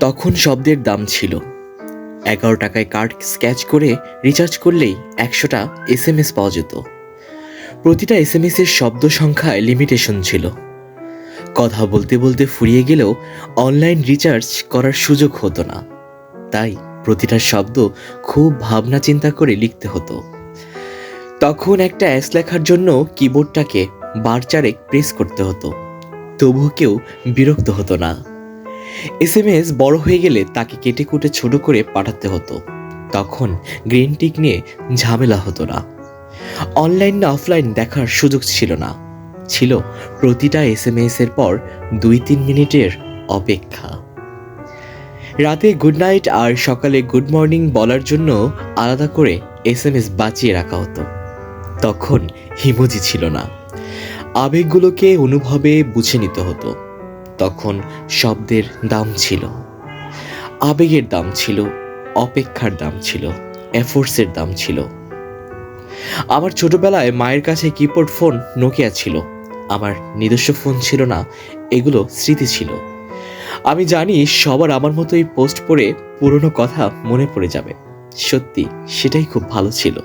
তখন শব্দের দাম ছিল। এগারো টাকায় কার্ড স্ক্যাচ করে রিচার্জ করলেই একশোটা এস এম এস পাওয়া যেত। প্রতিটা এস এম এর শব্দ সংখ্যায় লিমিটেশন ছিল। কথা বলতে বলতে ফুরিয়ে গেলেও অনলাইন রিচার্জ করার সুযোগ হতো না। তাই প্রতিটা শব্দ খুব ভাবনা চিন্তা করে লিখতে হতো। তখন একটা অ্যাস লেখার জন্য কিবোর্ডটাকে বার চারেক প্রেস করতে হতো। তবুও কেউ বিরক্ত হতো না। এস এম এস বড় হয়ে গেলে তাকে কেটে কুটে ছোট করে পাঠাতে হতো। তখন গ্রিন টিক নিয়ে ঝামেলা হতো না। অনলাইন না অফলাইন দেখার সুযোগ ছিল না। ছিল প্রতিটা এস এম এর পর দুই তিন মিনিটের অপেক্ষা। রাতে গুড নাইট আর সকালে গুড মর্নিং বলার জন্য আলাদা করে এস এম এস বাঁচিয়ে রাখা হতো। তখন হিমোজি ছিল না। আবেগগুলোকে অনুভবে বুঝে নিতে হতো। তখন শব্দের দাম ছিল। আবেগের দাম ছিল, অপেক্ষার দাম ছিল, এফোর্টসের দাম ছিল। আমার ছোটবেলায় মায়ের কাছে কিবোর্ড ফোন নোকিয়া ছিল। আমার নিজস্ব ফোন ছিল না, এগুলো স্মৃতি ছিল। আমি জানি সবার আমার মতোই পোস্ট পড়ে পুরনো কথা মনে পড়ে যাবে। সত্যি, সেটাই খুব ভালো ছিল।